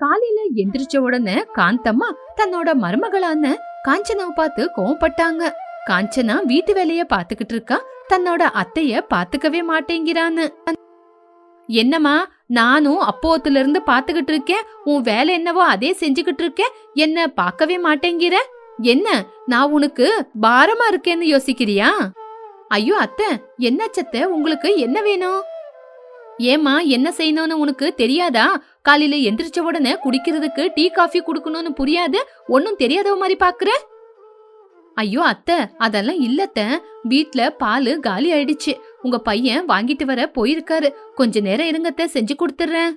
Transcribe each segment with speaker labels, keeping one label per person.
Speaker 1: காலையில எந்திரிச்ச உடனே காந்தம்மா தன்னோட மருமகளான காஞ்சனாவை பார்த்து கோவப்பட்டாங்க. காஞ்சனா வீட்டு வேலைய பாத்துக்கிட்டு இருக்கா தன்னோட அத்தைய பாத்துக்கவே மாட்டேங்கிறான்னு. என்னம்மா நானும் அப்போத்துல இருந்து பாத்துக்கிட்டு இருக்கேன் உன் வேலை என்னவோ அதே செஞ்சுக்கிட்டு இருக்கேன் என்ன பார்க்கவே மாட்டேங்கிற? என்ன நான் உனக்கு பாரமா இருக்கேன்னு யோசிக்கிறியா? ஐயோ அத்தை என்ன சத்த உங்களுக்கு என்ன வேணும்? ஏமா என்ன செய்யணும்னு உனக்கு தெரியாதா? காலையில எந்திரிச்ச உடனே குடிக்கிறதுக்கு டீ காஃபி குடுக்கணும்னு புரியாது? ஒன்னும் தெரியாதவ மாதிரி பாக்குற? ஐயோ அத்தை அதெல்லாம் இல்லத்த வீட்ல பால் காலி ஆயிடுச்சு. உங்க பையன் வாங்கிட்டு வர போயிருக்காரு. கொஞ்ச நேரம் இருங்கத்த செஞ்சு கொடுத்துறேன்.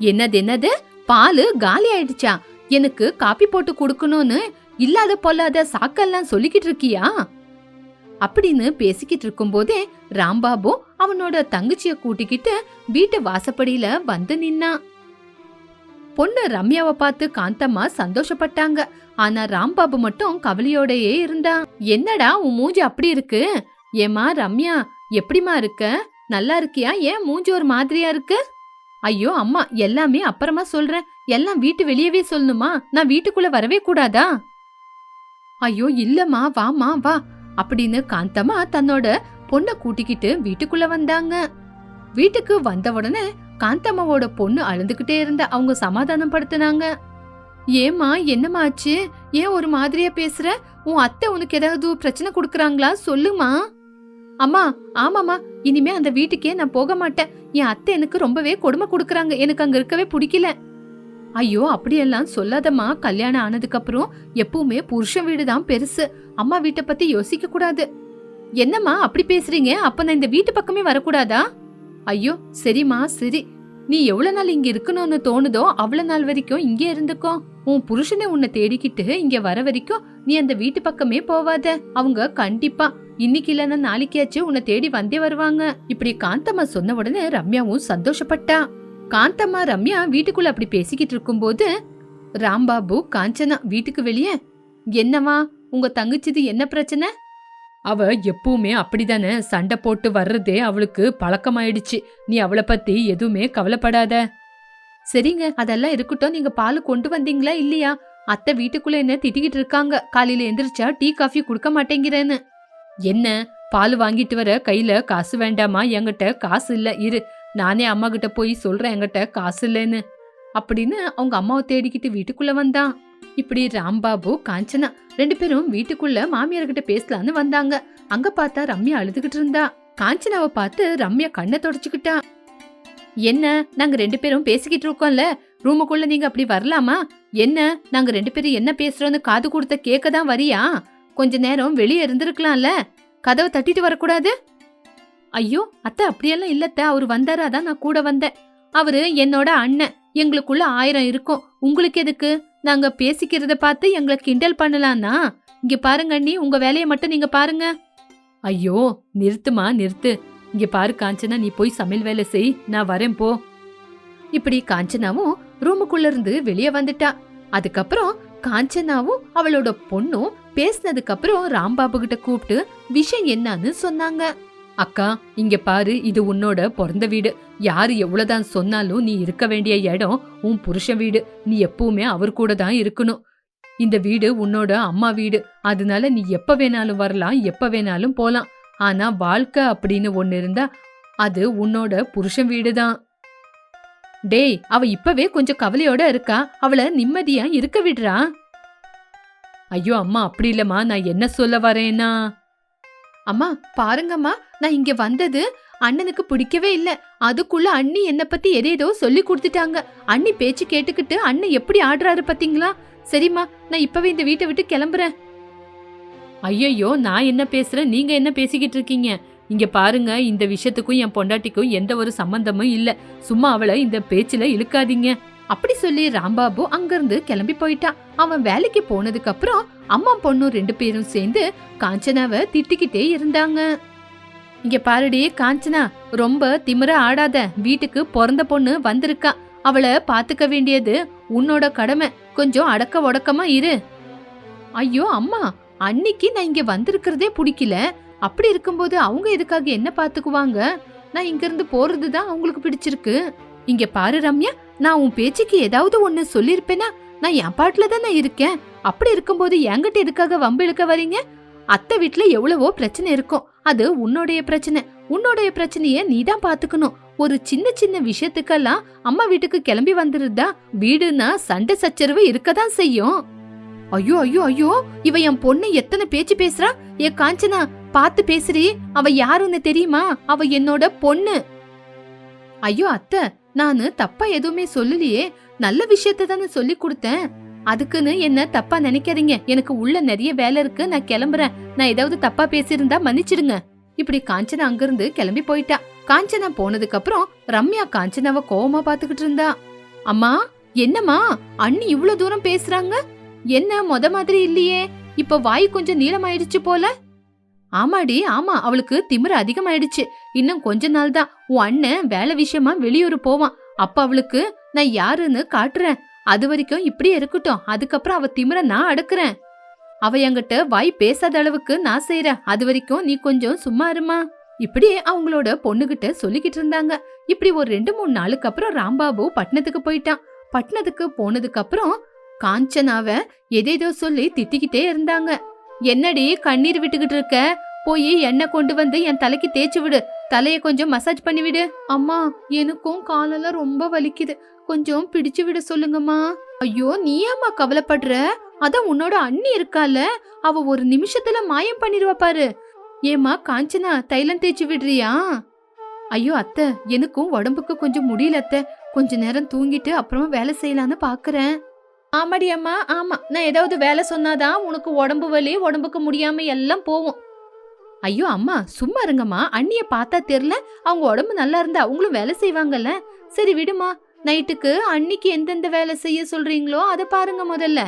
Speaker 1: என்னது என்னது? பால் காலி ஆயிடுச்சா? எனக்கு காப்பி போட்டு கொடுக்கணும்னு இல்லாத பொல்லாத சாக்கெல்லாம் சொல்லிக்கிட்டு இருக்கியா? அப்படின்னு பேசிக்கிட்டு இருக்கும்போதே ராம்பாபு அவனோட தங்கச்சிய கூட்டிக்கிட்டு வீட்டு வாசப்படியில வந்து நின்னான் பொண்ணு ரம்யாவை பார்த்து காந்தம்மா சந்தோஷப்பட்டாங்க. ஆனா ராம்பாபு மட்டும் கவலையோடயே இருந்தான். என்னடா உன் மூஞ்சி அப்படி இருக்கு? ஏமா ரம்யா எப்படிமா இருக்க? நல்லா இருக்கியா? ஏன் மூஞ்சி ஒரு மாதிரியா இருக்கு? ஐயோ அம்மா எல்லாமே அப்புறமா சொல்றேன். எல்லாம் வீட்டு வெளியவே சொல்லணுமா? நான் வீட்டுக்குள்ள வரவே கூடாதா? ஐயோ இல்லம்மா வாமா வா அப்படின்னு காந்தம்மா தன்னோட பொண்ணை கூட்டிக்கிட்டு வீட்டுக்குள்ள வந்தாங்க. வீட்டுக்கு வந்த உடனே காந்தம்மாவோட பொண்ணு அழுந்துகிட்டே இருந்த அவங்க சமாதானம் படுத்தினாங்க ஏமா என்னம்மா ஆச்சு? ஏன் ஒரு மாதிரியா பேசுற? உன் அத்தை உனக்கு ஏதாவது பிரச்சனை கொடுக்கறாங்களா? சொல்லுமா? அம்மா ஆமாமா இனிமே அந்த வீட்டுக்கே நான் போக மாட்டேன். என் அத்தை எனக்கு ரொம்பவே கொடுமை கொடுக்கறாங்க. எனக்கு அங்க இருக்கவே பிடிக்கல. ஐயோ அப்படியெல்லாம் சொல்லாதம்மா. கல்யாணம் ஆனதுக்கு அப்புறம் எப்பவுமே புருஷன் வீடு தான் பெருசு. அம்மா வீட்டை பத்தி யோசிக்க கூடாது. என்னம்மா அப்படி பேசுறீங்க? அப்ப நான் இந்த வீட்டு பக்கமே வரக்கூடாதா? ஐயோ சரிம்மா சரி. நீ எவ்வளவு நாள் இங்க இருக்கணும்னு தோணுதோ அவ்வளவு நாள் வரைக்கும் இங்கே இருந்துக்கோ. உன் புருஷனை உன்னை தேடிக்கிட்டு இங்க வர வரைக்கும் நீ அந்த வீட்டு பக்கமே போவாத. அவங்க கண்டிப்பா இன்னைக்கு இல்லைன்னா நாளைக்காச்சும் உன்னை தேடி வந்தே வருவாங்க. இப்படி காந்தம்மா சொன்ன உடனே ரம்யாவும் சந்தோஷப்பட்டா. காந்தம்மா ரம்யா வீட்டுக்குள்ள அப்படி பேசிக்கிட்டு இருக்கும்போது ராம்பாபு காஞ்சனா வீட்டுக்கு வெளியே. என்னவா உங்க தங்கச்சிது என்ன பிரச்சனை? அவ எப்பவுமே அப்படிதானே? சண்டை போட்டு வர்றதே அவளுக்கு பழக்கமாயிடுச்சு. நீ அவளை பத்தி எதுவுமே கவலைப்படாத. சரிங்க அதெல்லாம் இருக்கட்டும். நீங்க பால் கொண்டு வந்தீங்களா இல்லையா? அத்தை வீட்டுக்குள்ள என்ன திட்டிக்கிட்டு இருக்காங்க? காலையில எந்திரிச்சா டீ காஃபி கொடுக்க மாட்டேங்கிறேன்னு. என்ன? பால் வாங்கிட்டு வர கையில காசு வேண்டாமா? என்கிட்ட காசு இல்ல. இரு நானே அம்மா கிட்ட போய் சொல்றேன். என்கிட்ட காசு இல்லைன்னு. அப்படின்னு அவங்க அம்மாவை தேடிக்கிட்டு வீட்டுக்குள்ள வந்தான் இப்படி ராம்பாபு காஞ்சனா ரெண்டு பேரும் வீட்டுக்குள்ள மாமியார்கிட்ட பேசலான்னு வந்தாங்க. அங்க பார்த்தா ரம்யா அழுதுகிட்டு இருந்தா. காஞ்சனாவை பார்த்து ரம்யா கண்ணை தொடச்சுக்கிட்டா. என்ன? நாங்க ரெண்டு பேரும் பேசிக்கிட்டு இருக்கோம்ல. ரூமுக்குள்ள நீங்க அப்படி வரலாமா? என்ன? நாங்க ரெண்டு பேரும் என்ன பேசுறோம்னு காது கொடுத்த கேட்க தான் வரியா? கொஞ்ச நேரம் வெளியே இருந்திருக்கலாம்ல. கதவை தட்டிட்டு வரக்கூடாது? ஐயோ அத்தை அப்படியெல்லாம் இல்லத்த அவர் வந்தாரா தான் நான் கூட வந்தேன். அவரு என்னோட அண்ணன். எங்களுக்குள்ள ஆயிரம் இருக்கும். உங்களுக்கு எதுக்கு? நாங்க பேசிக்கிறத பார்த்து எங்களை கிண்டல் பண்ணலாம்னா இங்க பாருங்க அண்ணி உங்க வேலையை மட்டும் நீங்க பாருங்க. ஐயோ நிறுத்துமா நிறுத்து. இங்க பாரு காஞ்சனா நீ போய் சமையல் வேலை செய் நான் வரேன் போ. இப்படி காஞ்சனாவும் ரூமுக்குள்ள இருந்து வெளியே வந்துட்டா. அதுக்கப்புறம் காஞ்சனாவும் அவளோட பொண்ணும் பேசினதுக்கு அப்புறம் ராம்பாபு கிட்ட கூப்பிட்டு விஷயம் என்னன்னு சொன்னாங்க. அக்கா இங்க பாரு இது உன்னோட பிறந்த வீடு. யாரு எவ்வளவுதான் சொன்னாலும் நீ இருக்க வேண்டிய இடம் உன் புருஷன் வீடு. நீ எப்பவுமே அவர் கூட தான் இருக்கணும். இந்த வீடு உன்னோட அம்மா வீடு. அதனால நீ எப்ப வேணாலும் வரலாம் எப்ப வேணாலும் போலாம். ஆனா வாழ்க்கை அப்படின்னு ஒன்னு இருந்தா அது உன்னோட புருஷன் வீடு தான். டேய் அவ இப்பவே கொஞ்சம் கவலையோட இருக்கா. அவள நிம்மதியா இருக்க விடுறா. ஐயோ அம்மா அப்படி இல்லம்மா. நான் என்ன சொல்ல வரேன்னா அம்மா பாருங்கம்மா நான் இங்க வந்தது அண்ணனுக்கு பிடிக்கவே இல்ல. அதுக்குள்ள அண்ணி என்ன பத்தி எதேதோ சொல்லி கொடுத்துட்டாங்க. அண்ணி பேச்சு கேட்டுக்கிட்டு அண்ணன் எப்படி ஆடுறாரு பாத்தீங்களா? சரிம்மா நான் இப்பவே இந்த வீட்டை விட்டு கிளம்புறேன். ஐயையோ நான் என்ன பேசுறேன்? நீங்க என்ன பேசிக்கிட்டு இருக்கீங்க? இங்க பாருங்க இந்த விஷயத்துக்கும் என் பொண்டாட்டிக்கும் எந்த ஒரு சம்பந்தமும் இல்ல. சும்மா அவளை இந்த பேச்சுல இழுக்காதீங்க. அப்படி சொல்லி ராம்பாபு அங்கிருந்து கிளம்பி போயிட்டான் அவன் வேலைக்கு போனதுக்கு அப்புறம் அம்மா பொண்ணும் ரெண்டு பேரும் சேர்ந்து காஞ்சனாவை திட்டிக்கிட்டே இருந்தாங்க. இங்க பாருடி காஞ்சனா ரொம்ப திமிர ஆடாத வீட்டுக்கு பிறந்த பொண்ணு வந்திருக்கா. அவளை பாத்துக்க வேண்டியது உன்னோட கடமை. கொஞ்சம் அடக்க உடக்கமா இரு. ஐயோ அம்மா அன்னைக்கு நான் இங்க வந்திருக்கிறதே பிடிக்கல. அப்படி இருக்கும்போது அவங்க எதுக்காக என்ன பாத்துக்குவாங்க? நான் இங்க இருந்து போறது தான் அவங்களுக்கு பிடிச்சிருக்கு. இங்க பாரு ரம்யா நான் உன் பேச்சுக்கு ஏதாவது ஒண்ணு சொல்லிருப்பேனா நான் என் பாட்டுல தானே இருக்கேன். அப்படி இருக்கும்போது என்கிட்ட எதுக்காக வம்பு இழுக்க வரீங்க? அத்தை வீட்ல எவ்வளவோ பிரச்சனை இருக்கும். அது உன்னுடைய பிரச்சனை. உன்னுடைய பிரச்சனைய நீ தான் பாத்துக்கணும். ஒரு சின்ன சின்ன விஷயத்துக்கெல்லாம் அம்மா வீட்டுக்கு கிளம்பி வந்துருதா வீடுனா சண்டை சச்சரவு இருக்கதான் செய்யும். ஐயோ ஐயோ ஐயோ இவ என் பொண்ணு எத்தனை பேச்சு பேசுறா? ஏ காஞ்சனா பாத்து பேசுறி அவ யாருன்னு தெரியுமா? அவ என்னோட பொண்ணு. ஐயோ அத்தை நானு தப்பா எதுவுமே சொல்லலையே. நல்ல விஷயத்த தானே சொல்லி கொடுத்தேன். அதுக்குன்னு என்ன தப்பா நினைக்காதீங்க. எனக்கு உள்ள நிறைய வேலை இருக்கு. நான் கிளம்புறேன். நான் ஏதாவது தப்பா பேசியிருந்தா மன்னிச்சிடுங்க. இப்படி காஞ்சனா அங்கிருந்து கிளம்பி போயிட்டா. காஞ்சனா போனதுக்கு அப்புறம் ரம்யா காஞ்சனாவ கோவமா பாத்துக்கிட்டு இருந்தா. அம்மா என்னம்மா? அண்ணி இவ்ளோ தூரம் பேசுறாங்க? என்ன மொத மாதிரி இல்லையே? இப்ப வாய் கொஞ்சம் நீளமாயிடுச்சு போல? ஆமாடி ஆமா அவளுக்கு திமிரு அதிகமாயிடுச்சு. இன்னும் கொஞ்ச நாள் தான் உன் அண்ணன் வேலை விஷயமா வெளியூர் போவான். அப்ப அவளுக்கு நான் யாருன்னு காட்டுறேன். அது வரைக்கும் இப்படியே இருக்கட்டும். அதுக்கப்புறம் அவ திமிர நான் அடக்குறேன். அவ என்கிட்ட வாய் பேசாத அளவுக்கு நான் செய்யறேன் அது வரைக்கும் நீ கொஞ்சம் சும்மா இருமா. இப்படியே அவங்களோட பொண்ணுகிட்ட சொல்லிக்கிட்டு இருந்தாங்க. இப்படி ஒரு ரெண்டு மூணு நாளுக்கு அப்புறம் ராம்பாபு பட்டணத்துக்கு போயிட்டான். பட்டணத்துக்கு போனதுக்கு அப்புறம் காஞ்சனாவ எதேதோ சொல்லி திட்டிக்கிட்டே இருந்தாங்க. என்னடி கண்ணீர் விட்டுக்கிட்டு இருக்க? போய் எண்ணெய் கொண்டு வந்து என் தலைக்கு தேய்ச்சி விடு. தலையை கொஞ்சம் மசாஜ் பண்ணி விடு. அம்மா எனக்கும் காலெல்லாம் ரொம்ப வலிக்குது. கொஞ்சம் பிடிச்சு விட சொல்லுங்கம்மா. ஐயோ நீ ஏம்மா கவலைப்படுற? அதான் உன்னோட அண்ணி இருக்கால. அவ ஒரு நிமிஷத்துல மாயம் பண்ணிடுவா பாரு. ஏமா காஞ்சனா தைலம் தேய்ச்சி விடுறியா? ஐயோ அத்தை எனக்கும் உடம்புக்கு கொஞ்சம் முடியல அத்தை. கொஞ்ச நேரம் தூங்கிட்டு அப்புறமா வேலை செய்யலான்னு பாக்குறேன். ஆமாடி அம்மா ஆமா. நான் ஏதாவது வேலை சொன்னாதான் உனக்கு உடம்பு வலி உடம்புக்கு முடியாம எல்லாம் போவோம். ஐயோ அம்மா சும்மா இருங்கம்மா. அண்ணிய பார்த்தா தெரியல. அவங்க உடம்பு நல்லா இருந்தா அவங்களும் வேலை செய்வாங்கல்ல. சரி விடுமா. நைட்டுக்கு அன்னிக்கு எந்தெந்த வேலை செய்ய சொல்றீங்களோ அதை பாருங்க முதல்ல.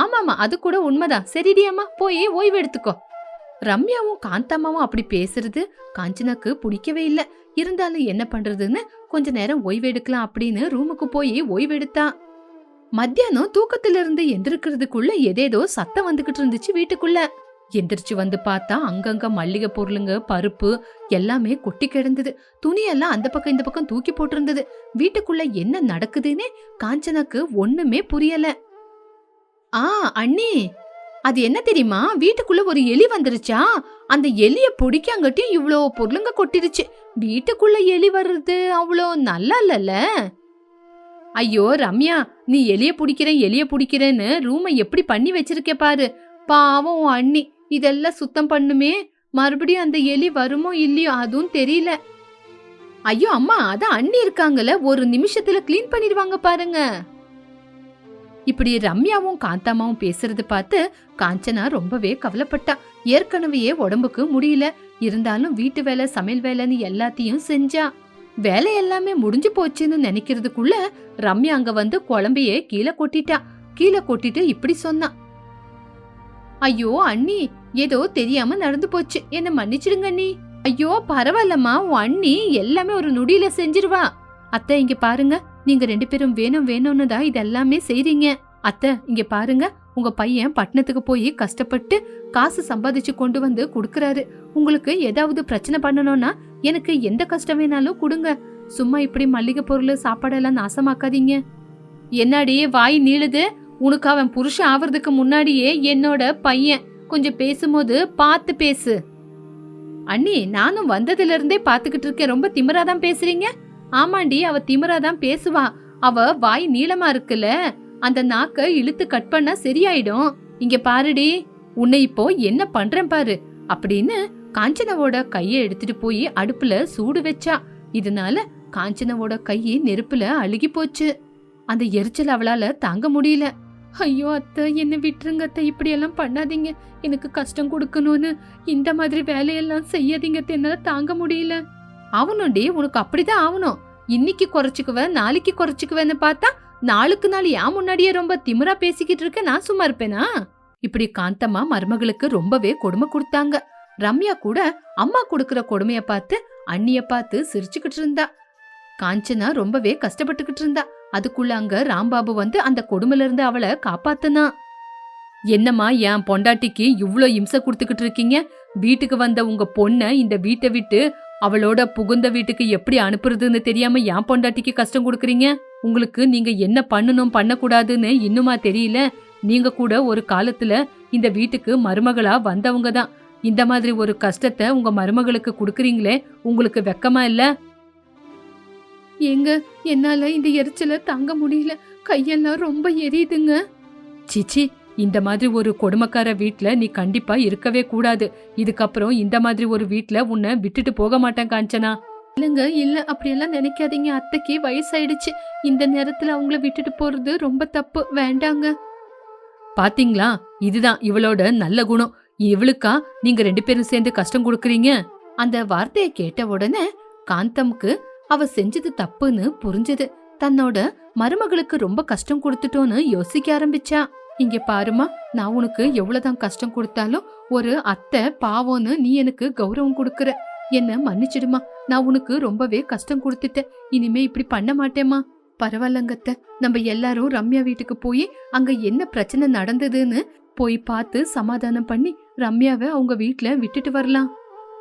Speaker 1: ஆமாமா அது கூட உண்மைதான். சரிடி அம்மா போய் ஓய்வு எடுத்துக்கோ. ரம்யாவும் காந்தம்மாவும் அப்படி பேசுறது காஞ்சனாக்கு பிடிக்கவே இல்லை. இருந்தாலும் என்ன பண்றதுன்னு கொஞ்ச நேரம் ஓய்வு எடுக்கலாம் அப்படின்னு ரூமுக்கு போய் ஓய்வு எடுத்தான் மத்தியானம் தூக்கத்திலிருந்து எந்திருக்கிறதுக்குள்ள ஏதேதோ சத்தம் வந்துகிட்டு இருந்துச்சு வீட்டுக்குள்ள. எந்திரிச்சு வந்து பார்த்தா அங்கங்க மல்லிகை பொருளுங்க பருப்பு எல்லாமே கொட்டி கிடந்தது. துணியெல்லாம் அந்த பக்கம் இந்த பக்கம் தூக்கி போட்டிருந்தது. வீட்டுக்குள்ள என்ன நடக்குதுன்னே காஞ்சனாக்கு ஒண்ணுமே புரியல. ஆ அண்ணி அது என்ன தெரியுமா? வீட்டுக்குள்ள ஒரு எலி வந்துருச்சா? அந்த எலிய பிடிக்காங்கட்டியும் இவ்வளோ பொருளுங்க கொட்டிருச்சு. வீட்டுக்குள்ள எலி வர்றது அவ்வளோ நல்லா இல்லல்ல? ஐயோ ரம்யா நீ எலிய பிடிக்கிறேன் எலிய பிடிக்கிறேன்னு ரூமை எப்படி பண்ணி வச்சிருக்க பாரு. பாவம் உன் அண்ணி இதெல்லாம் சுத்தம் பண்ணுமே. மறுபடியும் அந்த எலி வருமோ இல்லையோ அதுவும் தெரியல. ஐயோ அம்மா அதான் அண்ணி இருக்காங்கல்ல ஒரு நிமிஷத்துல க்ளீன் பண்ணிடுவாங்க பாருங்க. இப்படி ரம்யாவும் காந்தாமாவும் பேசுறது பார்த்து காஞ்சனா ரொம்பவே கவலைப்பட்டா. ஏற்கனவே உடம்புக்கு முடியல. இருந்தாலும் வீட்டு வேலை சமையல் வேலைன்னு எல்லாத்தையும் செஞ்சா. வேலை எல்லாமே முடிஞ்சு போச்சுன்னு நினைக்கிறதுக்குள்ள ரம்யா அங்க வந்து குழம்பையே கீழே கொட்டிட்டா. கீழே கொட்டிட்டு இப்படி சொன்னா. ஐயோ அண்ணி ஏதோ தெரியாம நடந்து போச்சு. என்ன மன்னிச்சிடுங்க அண்ணி. ஐயோ பரவாயில்லம்மா உன் அண்ணி எல்லாமே ஒரு நொடியில செஞ்சிருவா. அத்தை இங்க பாருங்க. நீங்க ரெண்டு பேரும் வேணும் வேணும்னு தான் இது எல்லாமே செய்றீங்க. அத்தை இங்க பாருங்க. உங்க பையன் பட்டணத்துக்கு போய் கஷ்டப்பட்டு காசு சம்பாதிச்சு கொண்டு வந்து கொடுக்கறாரு. உங்களுக்கு ஏதாவது பிரச்சனை பண்ணணும்னா எனக்கு எந்த கஷ்டம் வேணாலும் கொடுங்க. சும்மா இப்படி மல்லிகை பொருள் சாப்பாடெல்லாம் நாசமாக்காதீங்க. என்னாடியே வாய் நீளுது? உனக்கு அவன் புருஷன் ஆவறதுக்கு முன்னாடியே என்னோட பையன். கொஞ்சம் பேசும்போது பார்த்து பேசு. அண்ணி நானும் வந்ததுல இருந்தே பாத்துக்கிட்டு இருக்கேன். ரொம்ப திமிராதான் பேசுறீங்க? ஆமாண்டி அவ திமிராதான் பேசுவா. அவ வாய் நீளமா இருக்குல்ல? அந்த நாக்க இழுத்து கட் பண்ணா சரியாயிடும். இங்க பாருடி உன்னை இப்போ என்ன பண்றேன் பாரு. அப்படின்னு காஞ்சனாவோட கையை எடுத்துட்டு போய் அடுப்புல சூடு வச்சா. இதனால காஞ்சனாவோட கை நெருப்புல அழுகி போச்சு. அந்த எரிச்சல் அவளால தாங்க முடியல. ஐயோ அத்தை என்ன விட்டுருங்க அத்தை இப்படியெல்லாம் பண்ணாதீங்க. எனக்கு கஷ்டம் கொடுக்கணும்னு இந்த மாதிரி வேலையெல்லாம் செய்யாதீங்க அத்தை, என்னால தாங்க முடியல. அவனுண்டி உனக்கு அப்படிதான் ஆகணும். இன்னைக்கு குறைச்சிக்குவேன் நாளைக்கு குறைச்சிக்குவேன்னு பார்த்தா நாளுக்கு நாள் ஏன் முன்னாடியே ரொம்ப திமிரா பேசிக்கிட்டு இருக்க நான் சும்மா இருப்பேனா? இப்படி காந்தம்மா மருமகளுக்கு ரொம்பவே கொடுமை கொடுத்தாங்க. ரம்யா கூட அம்மா கொடுக்கற கொடுமைய பார்த்து அண்ணிய பார்த்து சிரிச்சுக்கிட்டு இருந்தா. காஞ்சனா ரொம்பவே கஷ்டப்பட்டுக்கிட்டு இருந்தா. அதுக்குள்ள அங்க ராம்பாபு வந்து அந்த கொடுமையில இருந்து அவளை காப்பாத்தனா. என்னம்மா என் பொண்டாட்டிக்கு இவ்வளோ இம்சை கொடுத்துக்கிட்டு இருக்கீங்க? வீட்டுக்கு வந்த உங்க பொண்ணை இந்த வீட்டை விட்டு அவளோட புகுந்த வீட்டுக்கு எப்படி அனுப்புறதுன்னு தெரியாம என் பொண்டாட்டிக்கு கஷ்டம் கொடுக்குறீங்க? உங்களுக்கு நீங்க என்ன பண்ணணும் பண்ணக்கூடாதுன்னு இன்னுமா தெரியல? நீங்க கூட ஒரு காலத்துல இந்த வீட்டுக்கு மருமகளா வந்தவங்க தான் இந்த மாதிரி ஒரு கஷ்டத்தை உங்க மருமகளுக்கு கொடுக்குறீங்களே உங்களுக்கு வெக்கமா இல்ல? எங்க என்னால இந்த எரிச்சல தாங்க முடியல. கையெல்லாம் ரொம்ப எரியுதுங்க. சிச்சி இந்த மாதிரி ஒரு கொடுமைக்கார வீட்ல நீ கண்டிப்பா இருக்கவே கூடாது. இதுக்கப்புறம் இந்த மாதிரி ஒரு வீட்ல உன்னை விட்டுட்டு போக மாட்டேன் காஞ்சனா. இல்லைங்க இல்ல அப்படியெல்லாம் நினைக்காதீங்க. அத்தைக்கு வயசாயிடுச்சு. இந்த நேரத்துல அவங்கள விட்டுட்டு போறது ரொம்ப தப்பு. வேண்டாங்க. பாத்தீங்களா? இதுதான் இவளோட நல்ல குணம். இவளுக்கா நீங்க ரெண்டு பேரும் சேர்ந்து கஷ்டம் கொடுக்கறீங்க? அந்த வார்த்தையை கேட்ட உடனே காந்தம்க்கு அவ செஞ்சது தப்புன்னு புரிஞ்சது. தன்னோட மருமகளுக்கு ரொம்ப கஷ்டம் கொடுத்துட்டோன்னு யோசிக்க ஆரம்பிச்சா. இங்க பாருமா நான் உனக்கு எவ்வளவுதான் கஷ்டம் கொடுத்தாலும் ஒரு அத்தை பாவம்னு நீ எனக்கு கௌரவம் கொடுக்கற. என்ன மன்னிச்சிடுமா நான் உனக்கு ரொம்பவே கஷ்டம் கொடுத்துட்டேன். இனிமே இப்படி பண்ண மாட்டேமா பரவாயில்லங்கத்த நம்ம எல்லாரும் ரம்யா வீட்டுக்கு போய் அங்க என்ன பிரச்சனை நடந்ததுன்னு போய் பார்த்து சமாதானம் பண்ணி ரம்யாவை அவங்க வீட்ல விட்டுட்டு வரலாம்.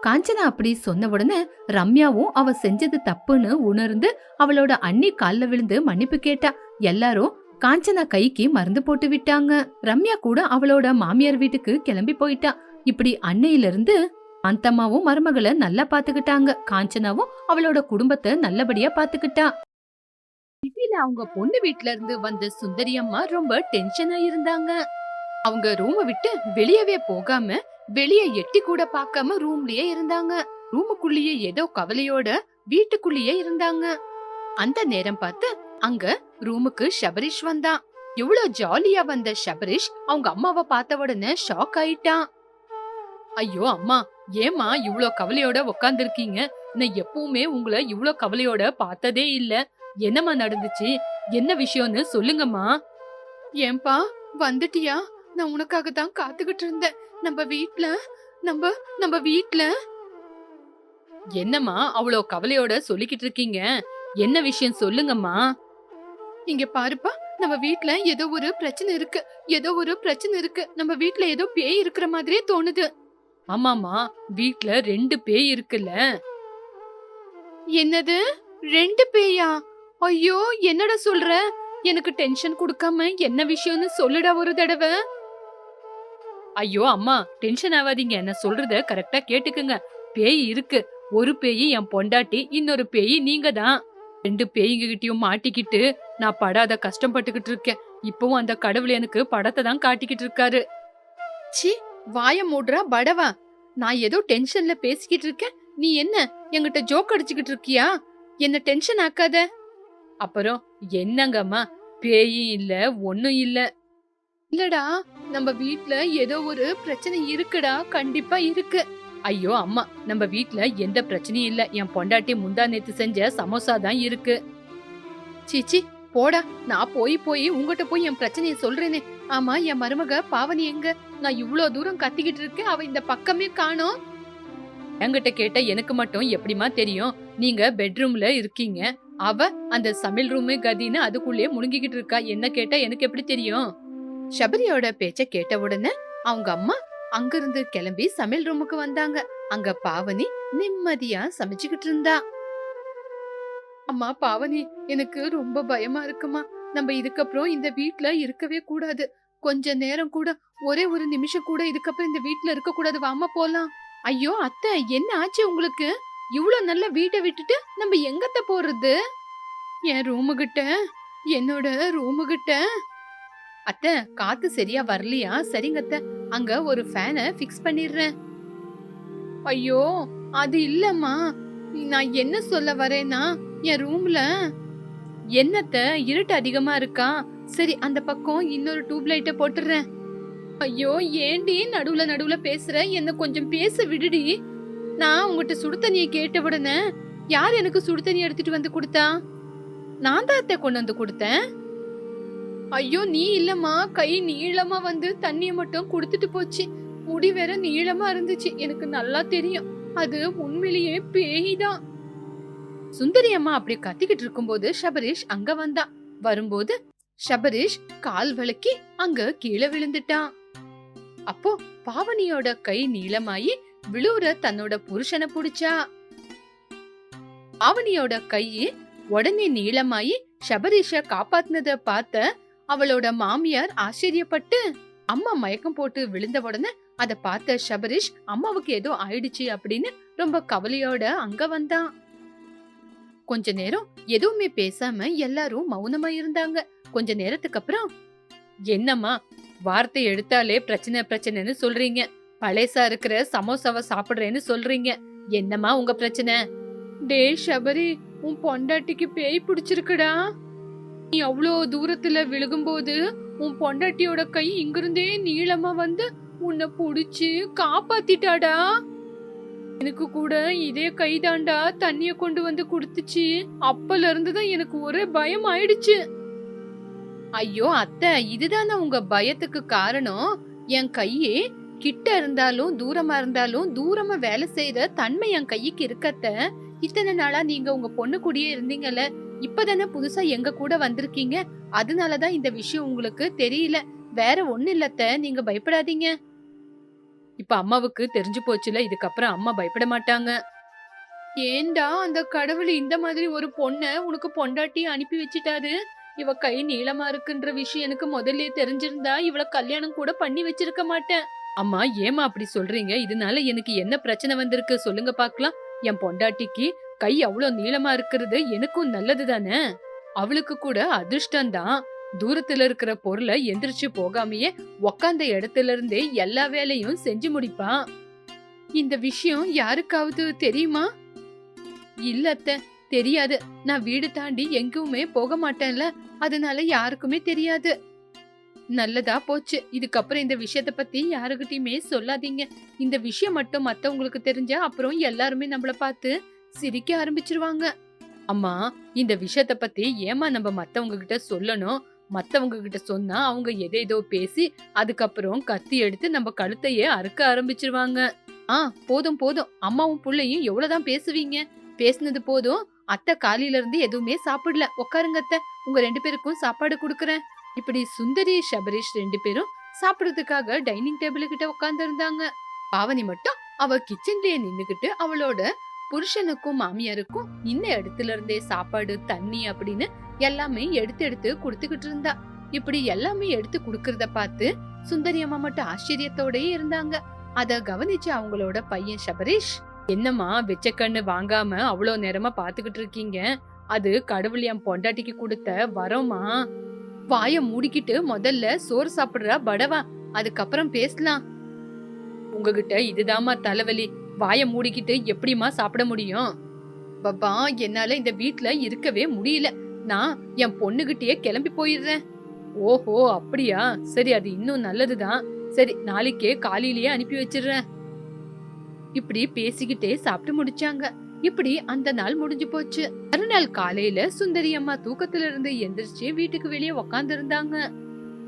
Speaker 1: காஞ்சனா அப்படி சொன்ன உடனே ரம்யாவும் அவ செஞ்சது தப்புன்னு உணர்ந்து அவளோட அண்ணி கால்ல விழுந்து மன்னிப்பு கேட்டா. எல்லாரும் காஞ்சனா கைக்கு மருந்து போட்டு விட்டாங்க. ரம்யா கூட அவளோட மாமியார் வீட்டுக்கு கிளம்பி போயிட்டா. இப்படி அன்னையில இருந்து அந்தம்மாவும் மருமகளை நல்லா பாத்துக்கிட்டாங்க. காஞ்சனாவும் அவளோட குடும்பத்தை நல்லபடியா பாத்துக்கிட்டா. சிட்டில அவங்க பொண்ணு வீட்ல இருந்து வந்த சுந்தரி அம்மா ரொம்ப டென்ஷனா இருந்தாங்க. அவங்க ரூமை விட்டு வெளியவே போகாம வெளிய எட்டி கூட பார்க்காம ரூம்லயே இருந்தாங்க. ரூமுக்குள்ளேயே ஏதோ கவலையோட வீட்டுக்குள்ளேயே இருந்தாங்க. அந்த நேரம் பார்த்து அங்க ரூமுக்கு ஷபரிஷ் வந்தான். எவ்வளவு ஜாலியா வந்த ஷபரிஷ் அவங்க அம்மாவை பார்த்த உடனே ஷாக் ஆயிட்டான். ஐயோ அம்மா ஏம்மா இவ்ளோ கவலையோட உக்காந்துருக்கீங்க? நான் எப்பவுமே உங்களை இவ்ளோ கவலையோட பார்த்ததே இல்ல. என்னம்மா நடந்துச்சு? என்ன விஷயம்னு சொல்லுங்கம்மா. ஏன்பா வந்துட்டியா? நான் உனக்காக தான் காத்துக்கிட்டு இருந்தேன். நம்ம வீட்ல நம்ம நம்ம வீட்ல. என்னம்மா அவ்வளோ கவலையோட சொல்லிக்கிட்டு இருக்கீங்க? என்ன விஷயம் சொல்லுங்கம்மா. இங்க பாருப்பா நம்ம வீட்ல ஏதோ ஒரு பிரச்சனை இருக்கு. ஏதோ ஒரு பிரச்சனை இருக்கு. நம்ம வீட்ல ஏதோ பேய் இருக்கிற மாதிரியே தோணுது. ஆமாமா வீட்ல ரெண்டு பேய் இருக்குல்ல. என்னது? ரெண்டு பேயா? ஐயோ என்னடா சொல்ற? எனக்கு டென்ஷன் கொடுக்காம என்ன விஷயம்னு சொல்லுடா ஒரு தடவை. ஐயோ அம்மா டென்ஷன் ஆகாதீங்க. என்ன சொல்றத கரெக்டா கேட்டுக்குங்க. பேய் இருக்கு. ஒரு பேய் என் பொண்டாட்டி இன்னொரு பேய் நீங்க தான். ரெண்டு பேய்ங்க கிட்டயும் மாட்டிக்கிட்டு நான் படாத கஷ்டப்பட்டுக்கிட்டு இருக்கேன். இப்பவும் அந்த கடவுள் எனக்கு படத்தை தான் காட்டிக்கிட்டு இருக்காரு. சி வாய மூடுறா படவா. நான் ஏதோ டென்ஷன்ல பேசிக்கிட்டு இருக்கேன். நீ என்ன என்கிட்ட ஜோக் அடிச்சுக்கிட்டு இருக்கியா? என்ன டென்ஷன் ஆக்காத. அப்புறம் என்னங்கம்மா? பேயும் இல்ல ஒன்னும் இல்லை. இல்லடா நம்ம வீட்ல ஏதோ ஒரு பிரச்சனை இருக்குடா கண்டிப்பா இருக்கு. ஐயோ அம்மா நம்ம வீட்ல எந்த பிரச்சனையும் இல்ல. என் பொண்டாட்டி முந்தா நேத்து செஞ்ச சமோசா தான் இருக்கு. சீச்சி போடா. நான் போய் போய் உங்ககிட்ட போய் என் பிரச்சனைய சொல்றேனே. ஆமா என் மருமக பாவனி எங்க? நான் இவ்வளோ தூரம் கத்திக்கிட்டு இருக்கேன். அவ இந்த பக்கமே காணோம். என்கிட்ட கேட்ட எனக்கு மட்டும் எப்படிமா தெரியும்? நீங்க பெட்ரூம்ல இருக்கீங்க. அவ அந்த சமையல் ரூமு கதின்னு அதுக்குள்ளேயே முழுங்கிக்கிட்டு இருக்கா. என்ன கேட்டா எனக்கு எப்படி தெரியும்? சபரியோட பேச்ச கேட்ட உடனே அவங்க அம்மா அங்கிருந்து கிளம்பி சமையல் ரூமுக்கு வந்தாங்க. அங்க பாவனி நிம்மதியா சமைச்சுக்கிட்டு இருந்தா. அம்மா பாவனி எனக்கு ரொம்ப பயமா இருக்குமா. நம்ம இதுக்கப்புறம் இந்த வீட்ல இருக்கவே கூடாது. கொஞ்ச நேரம் கூட ஒரே ஒரு நிமிஷம் கூட இதுக்கப்புறம் இந்த வீட்ல இருக்க கூடாது வாமா போலாம். ஐயோ அத்தை என்ன ஆச்சு உங்களுக்கு? இவ்ளோ நல்ல வீட்டை விட்டுட்டு நம்ம எங்கத்த போறது? என் ரூமு கிட்ட என்னோட ரூமு கிட்ட அத்தை காத்து சரியா வரலையா? சரிங்க அத்தை. அங்க ஒரு ஃபேனை ஃபிக்ஸ் பண்ணிடுறேன். ஐயோ அது இல்லம்மா. நான் என்ன சொல்ல வரேன்னா என் ரூம்ல என்னத்த இருட்டு அதிகமா இருக்கா? சரி அந்த பக்கம் இன்னொரு டியூப் லைட்டை போட்டுறேன் ஐயோ ஏண்டி நடுவுல நடுவுல பேசுற? என்ன கொஞ்சம் பேச விடுடி. நான் உங்ககிட்ட சுடுதண்ணியை கேட்ட உடனே யார் எனக்கு சுடு தண்ணி எடுத்துட்டு வந்து கொடுத்தா? நான் தான் அத்தை கொண்டு வந்து கொடுத்தேன். ஐயோ நீ இல்லம்மா. கை நீளமா வந்து தண்ணிய மட்டும் குடுத்துட்டு போச்சு. முடி வேற நீளமா இருந்துச்சு. எனக்கு நல்லா தெரியும். அது உண்மையிலேயே பேய்தான். சுந்தரி அம்மா அப்படி கத்திக்கிட்டு இருக்கும்போது ஷபரீஷ் அங்க வந்தான் வரும்போது ஷபரீஷ் கால் வழுக்கி அங்க கீழே விழுந்துட்டான். அப்போ பாவனியோட கை நீளமாயி விழுவுற தன்னோட புருஷனை புடிச்சா. பாவனியோட கை உடனே நீளமாயி ஷபரீஷ காப்பாத்தினத பார்த்த அவளோட மாமியார் ஆச்சரியப்பட்டு அம்மா மயக்கம் போட்டு விழுந்த உடனே அத பார்த்த ஷபரிஷ் அம்மாவுக்கு ஏதோ ஆயிடுச்சு அப்படின்னு ரொம்ப கவலையோட அங்க வந்தான். கொஞ்ச நேரம் எதுவுமே பேசாம எல்லாரும் மௌனமா இருந்தாங்க. கொஞ்ச நேரத்துக்கு அப்புறம் என்னம்மா வார்த்தை எடுத்தாலே பிரச்சனை பிரச்சனைன்னு சொல்றீங்க. பழசா இருக்கிற சமோசாவை சாப்பிடுறேன்னு சொல்றீங்க. என்னம்மா உங்க பிரச்சனை? டே ஷபரி உன் பொண்டாட்டிக்கு பேய் பிடிச்சிருக்குடா. நீ அவ்வளோ தூரத்துல விழுகும்போது உன் பொண்டாட்டியோட கை இங்கிருந்தே நீளமா வந்து உன்னை புடிச்சு காப்பாத்திட்டாடா. எனக்கு கூட இதே கைதாண்டா தண்ணிய கொண்டு வந்து குடுத்துச்சு. அப்பல இருந்துதான் எனக்கு ஒரே பயம் ஆயிடுச்சு. ஐயோ அத்தை இதுதானே உங்க பயத்துக்கு காரணம்? என் கையே கிட்ட இருந்தாலும் தூரமா இருந்தாலும் தூரமா வேலை செய்யற தன்மை என் கைக்கு இருக்கத்த. இத்தனை நாளா நீங்க உங்க பொண்ணு கூடயே இருந்தீங்கல்ல இப்பதானே புதுசா எங்க கூட வந்திருக்கீங்க? அதனாலதான் இந்த விஷயம் உங்களுக்கு தெரியல. வேற ஒண்ணு இல்லத்த நீங்க பயப்படாதீங்க. இப்ப அம்மாவுக்கு தெரிஞ்சு போச்சுல இதுக்கப்புறம் அம்மா பயப்பட மாட்டாங்க. ஏண்டா அந்த கடவுள் இந்த மாதிரி ஒரு பொண்ண உனக்கு பொண்டாட்டி அனுப்பி வச்சிட்டாரு? இவ கை நீளமா இருக்குன்ற விஷயம் எனக்கு முதல்ல தெரிஞ்சிருந்தா இவள கல்யாணம் கூட பண்ணி வச்சிருக்க மாட்டேன். அம்மா ஏமா அப்படி சொல்றீங்க? இதனால எனக்கு என்ன பிரச்சனை வந்திருக்கு? சொல்லுங்க பாக்கலாம் என் பொண்டாட்டிக்கு கை அவ்வளோ நீளமா இருக்கிறது எனக்கும் நல்லது தானே? அவளுக்கு கூட அதிர்ஷ்டம்தான் தூரத்துல இருக்கிற பொருளை எந்திரிச்சு போகாமையே உக்காந்த இடத்துல இருந்தே எல்லா வேலையும் செஞ்சு முடிப்பான் இந்த விஷயம் யாருக்காவது தெரியுமா? இல்ல தெரியாது. நான் வீடு தாண்டி எங்குமே போக மாட்டேன்ல. அதனால யாருக்குமே தெரியாது. நல்லதா போச்சு. இதுக்கப்புறம் இந்த விஷயத்த பத்தி யாருகிட்டயுமே சொல்லாதீங்க. இந்த விஷயம் மட்டும் மத்தவங்களுக்கு தெரிஞ்சா அப்புறம் எல்லாருமே நம்மள பார்த்து சிரிக்க ஆரம்பிச்சிருவாங்க. அம்மா இந்த விஷயத்த பத்தி ஏமா நம்ம மத்தவங்க கிட்ட சொல்லணும்? மத்தவங்க கிட்ட சொன்னா அவங்க எதேதோ பேசி அதுக்கப்புறம் கத்தி எடுத்து நம்ம கழுத்தையே அறுக்க ஆரம்பிச்சிருவாங்க. ஆ போதும் போதும். அம்மாவும் பிள்ளையும் எவ்வளவுதான் பேசுவீங்க? பேசுனது போதும். அத்தை காலையில இருந்து எதுவுமே சாப்பிடல. உட்காருங்க அத்தை. உங்க ரெண்டு பேருக்கும் சாப்பாடு கொடுக்கறேன். இப்படி சுந்தரி ஷபரீஷ் ரெண்டு பேரும் சாப்பிடுறதுக்காக டைனிங் டேபிள் கிட்ட உட்கார்ந்து இருந்தாங்க பாவனி மட்டும் அவ கிச்சன்லயே நின்னுகிட்டு அவளோட புருஷனுக்கும் மாமியாருக்கும் இந்த இடத்துல இருந்தே சாப்பாடு தண்ணி அப்படின்னு எல்லாமே எடுத்து எடுத்து கொடுத்துக்கிட்டு இருந்தா. இப்படி எல்லாமே எடுத்து குடுக்கறத பார்த்து சுந்தரி அம்மா மட்டும் ஆச்சரியத்தோடயே இருந்தாங்க. அத கவனிச்சு அவங்களோட பையன் சபரீஷ் என்னம்மா வெச்ச கண்ணு வாங்காம அவ்வளோ நேரமா பாத்துக்கிட்டு இருக்கீங்க? அது கடவுள் என் பொண்டாட்டிக்கு கொடுத்த வரோமா? வாய மூடிக்கிட்டு முதல்ல சோறு சாப்பிடுற படவா. அதுக்கப்புறம் பேசலாம். உங்ககிட்ட இதுதாம்மா தலைவலி. வாயை மூடிக்கிட்டு எப்படிம்மா சாப்பிட முடியும்? பப்பா என்னால இந்த வீட்ல இருக்கவே முடியல. நான் என் பொண்ணுகிட்டயே கிளம்பி போயிடுறேன். ஓஹோ அப்படியா? சரி அது இன்னும் நல்லதுதான். சரி நாளைக்கே காலையிலேயே அனுப்பி வச்சிடுறேன். இப்படி பேசிக்கிட்டே சாப்பிட்டு முடிச்சாங்க. இப்படி அந்த நாள் முடிஞ்சு போச்சு. மறுநாள் காலையில சுந்தரி அம்மா தூக்கத்துல இருந்து எந்திரிச்சு வீட்டுக்கு வெளியே உக்காந்து இருந்தாங்க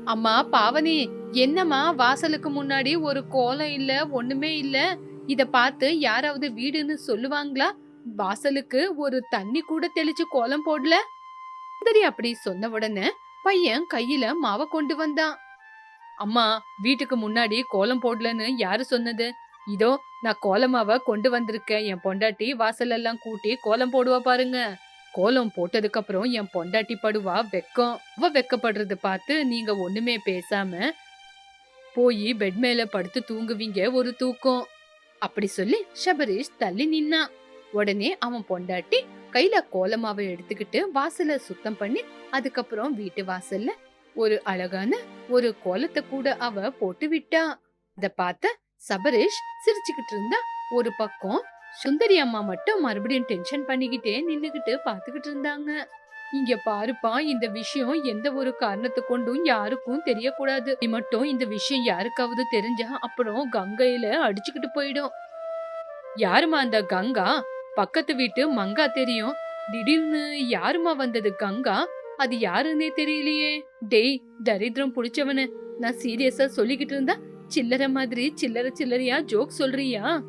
Speaker 1: அம்மா பாவனி என்னம்மா வாசலுக்கு முன்னாடி ஒரு கோலம் இல்ல ஒண்ணுமே இல்ல? இத பார்த்து யாராவது வீடுன்னு சொல்லுவாங்களா? வாசலுக்கு ஒரு தண்ணி கூட தெளிச்சு கோலம் போடல? சுந்தரி அப்படி சொன்ன உடனே பையன் கையில மாவை கொண்டு வந்தான். அம்மா வீட்டுக்கு முன்னாடி கோலம் போடலன்னு யாரு சொன்னது? இதோ நான் கோலமாவ கொண்டு வந்திருக்கேன். என் பொண்டாட்டி வாசல் எல்லாம் கூட்டி கோலம் போடுவா பாருங்க. கோலம் போட்டதுக்கு அப்புறம் என் பொண்டாட்டி படுவா வெக்கம். அவ வெக்கப்படுறது பார்த்து நீங்க ஒண்ணுமே பேசாம போய் பெட் மேல படுத்து தூங்குவீங்க ஒரு தூக்கம். அப்படி சொல்லி ஷபரீஷ் தள்ளி நின்னான் உடனே அவன் பொண்டாட்டி கையில கோலமாவை எடுத்துக்கிட்டு வாசல சுத்தம் பண்ணி அதுக்கப்புறம் வீட்டு வாசல்ல ஒரு அழகான ஒரு கோலத்தை கூட அவ போட்டு விட்டா. அத பார்த்த சபரீஷ் சிரிச்சுக்கிட்டு இருந்தா. ஒரு பக்கம் சுந்தரி அம்மா மட்டும் மறுபடியும் டென்ஷன் பண்ணிக்கிட்டே நின்னுகிட்டு பாத்துக்கிட்டு இருந்தாங்க. இங்க பாருப்பா இந்த விஷயம் எந்த ஒரு காரணத்தை கொண்டும் யாருக்கும் தெரியக்கூடாது. நீ மட்டும் இந்த விஷயம் யாருக்காவது தெரிஞ்சா அப்புறம் கங்கையில அடிச்சுக்கிட்டு போயிடும். யாருமா அந்த கங்கா? பக்கத்து வீட்டு மங்கா தெரியும். திடீர்னு யாருமா வந்தது கங்கா? அது யாருன்னே தெரியலையே. டேய் தரித்திரம் புடிச்சவனு. நான் சீரியஸா சொல்லிக்கிட்டு இருந்தா சில்லற மாதிரி சில்லற சில்லறையா ஜோக் சொல்றியா?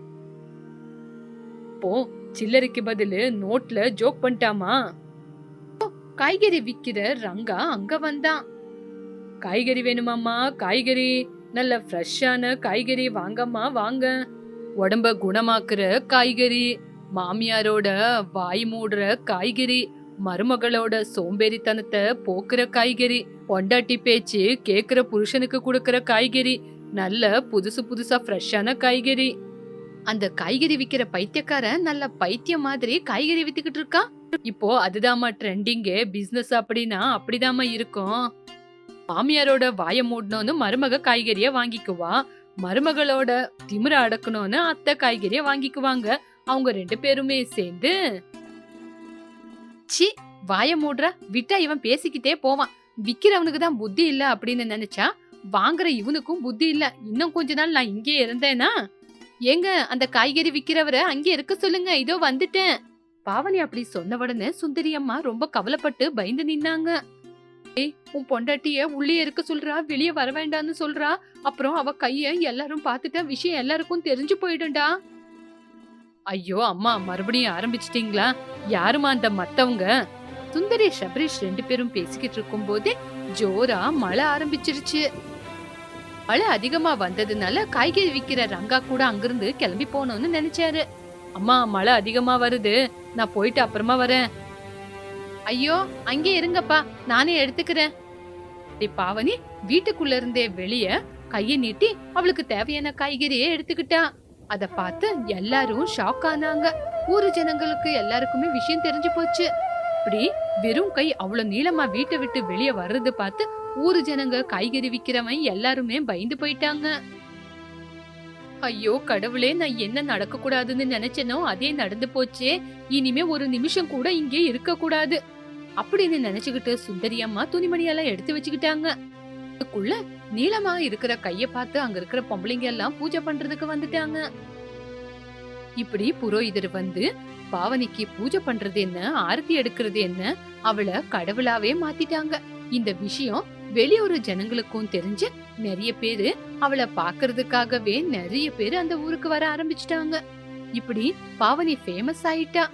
Speaker 1: போ சில்லறைக்கு பதிலு நோட்ல ஜோக் பண்ணிட்டாமா? காய்கறி விக்கிற ரங்கா அங்க வந்தான் காய்கறி வேணுமாம்மா காய்கறி. நல்ல ஃப்ரெஷ்ஷான காய்கறி வாங்கம்மா வாங்க. உடம்ப குணமாக்குற காய்கறி மாமியாரோட வாய் மூடுற காய்கறி மருமகளோட சோம்பேறித்தனத்தை போக்குற காய்கறி பொண்டாட்டி பேச்சு கேக்குற புருஷனுக்கு கொடுக்குற காய்கறி நல்ல புதுசு புதுசா ஃப்ரெஷ்ஷான காய்கறி. அந்த காய்கறி விக்கிற பைத்தியக்காரன் நல்ல பைத்தியம் மாதிரி காய்கறி வித்துக்கிட்டு இருக்கான் இப்போ அதுதாம்மா ட்ரெண்டிங்கு பிசினஸ் அப்படின்னா அப்படிதாம்மா இருக்கும். மாமியாரோட வாய மூடணும்னு மருமக காய்கறிய வாங்கிக்குவா. மருமகளோட திமிர அடக்கணும்னு அத்தை காய்கறிய வாங்கிக்குவாங்க. அவங்க ரெண்டு பேருமே சேர்ந்து. சி வாய மூடுற? விட்டா இவன் பேசிக்கிட்டே போவான். விக்கிறவனுக்கு தான் புத்தி இல்ல அப்படின்னு நினைச்சா வாங்குற இவனுக்கும் புத்தி இல்ல. இன்னும் கொஞ்ச நாள் நான் இங்கே இருந்தேனா? ஏங்க அந்த காய்கறி விக்கிறவரை அங்கே இருக்க சொல்லுங்க. இதோ வந்துட்டேன். பாவனி அப்படி சொன்ன உடனே சுந்தரி அம்மா ரொம்ப கவலைப்பட்டு பயந்து நின்னாங்க. ஏய் உன் பொண்டாட்டிய உள்ளே இருக்க சொல்றா வெளியே வர வேண்டாம்னு சொல்றா அப்புறம் அவ கைய எல்லாரும் பார்த்துட்டா விஷயம் எல்லாருக்கும் தெரிஞ்சு போயிடும்டா. ஐயோ அம்மா மறுபடியும் ஆரம்பிச்சிட்டீங்களா? யாருமா அந்த மத்தவங்க? சுந்தரி சபரீஷ் ரெண்டு பேரும் பேசிக்கிட்டு இருக்கும் போதே ஜோரா மழை ஆரம்பிச்சிருச்சு. மழை அதிகமா வந்ததுனால காய்கறி விக்கிற ரங்கா கூட அங்கிருந்து கிளம்பி போனோம்னு நினைச்சாரு. அம்மா மழை அதிகமா வருது. நான் போயிட்டு அப்புறமா வரேன். ஐயோ அங்கே இருங்கப்பா. நானே எடுத்துக்கிறேன். அப்படி பாவனி வீட்டுக்குள்ள இருந்தே வெளிய கையை நீட்டி அவளுக்கு தேவையான காய்கறியை எடுத்துக்கிட்டா. அத பார்த்து எல்லாரும் ஷாக் ஆனாங்க. ஊரு ஜனங்களுக்கு எல்லாருக்குமே விஷயம் தெரிஞ்சு போச்சு. இப்படி வெறும் கை அவ்வளவு நீளமா வீட்டை விட்டு வெளியே வர்றது பார்த்து ஊரு ஜனங்க காய்கறி விக்கிறவன் எல்லாருமே பயந்து போயிட்டாங்க. ஐயோ கடவுளே நான் என்ன நடக்க கூடாதுன்னு நினைச்சனோ அதே நடந்து போச்சே. இனிமே ஒரு நிமிஷம் கூட இங்கே இருக்க கூடாது அப்படின்னு நினைச்சுக்கிட்டு சுந்தரி அம்மா துணிமணியெல்லாம் எடுத்து வச்சுக்கிட்டாங்க. அதுக்குள்ள நீளமா இருக்கிற கைய பார்த்து அங்க இருக்கிற பொம்பளைங்க எல்லாம் பூஜை பண்றதுக்கு வந்துட்டாங்க. இப்படி புரோகிதர் வந்து பாவனிக்கு பூஜை பண்றது என்ன ஆரத்தி எடுக்கிறது என்ன அவளை கடவுளாவே மாத்திட்டாங்க. இந்த விஷயம் வெளியூர் ஜனங்களுக்கும் தெரிஞ்சு நிறைய பேரு அவளை பாக்குறதுக்காகவே நிறைய பேரு அந்த ஊருக்கு வர ஆரம்பிச்சிட்டாங்க. இப்படி பாவனி ஃபேமஸ் ஆயிட்டா.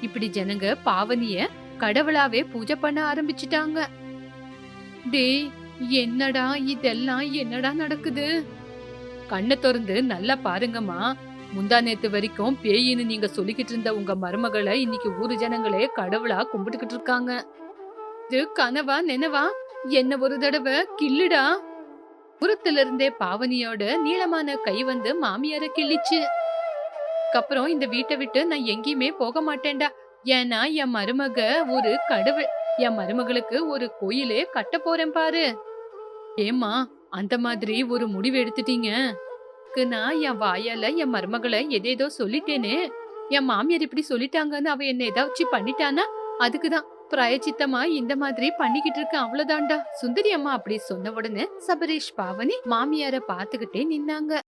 Speaker 1: இப்படி ஜனங்க பாவனிய கடவுளாவே பூஜை பண்ண ஆரம்பிச்சிட்டாங்க. டேய் என்னடா இதெல்லாம் என்னடா நடக்குது? கண்ணை திறந்து நல்லா பாருங்கம்மா. முந்தா நேத்து வரைக்கும் பேயின்னு நீங்க சொல்லிக்கிட்டு இருந்த உங்க மருமகளை இன்னைக்கு ஊரு ஜனங்களே கடவுளா கும்பிட்டுக்கிட்டு இருக்காங்க. இது கனவா நினைவா? என்ன ஒரு தடவை கிள்ளுடா? புறத்துல இருந்தே பாவனியோட நீளமான கை வந்து மாமியார கிள்ளிச்சு. அப்புறம் இந்த வீட்டை விட்டு நான் எங்கேயுமே போக மாட்டேன்டா. ஏன்னா என் மருமக ஒரு கடவுள். என் மருமகளுக்கு ஒரு கோயிலே கட்ட போறேன் பாரு. ஏமா அந்த மாதிரி ஒரு முடிவு எடுத்துட்டீங்க? நான் என் வாயால என் மருமகளை எதேதோ சொல்லிட்டேனே. என் மாமியார் இப்படி சொல்லிட்டாங்கன்னு அவ என்ன ஏதாச்சும் பண்ணிட்டானா? அதுக்குதான். பிராயச்சித்தமா இந்த மாதிரி பண்ணிக்கிட்டு இருக்க அவ்வளவுதான்டா. சுந்தரி அம்மா அப்படி சொன்ன உடனே சபரீஷ் பாவனி மாமியார பாத்துக்கிட்டே நின்னாங்க.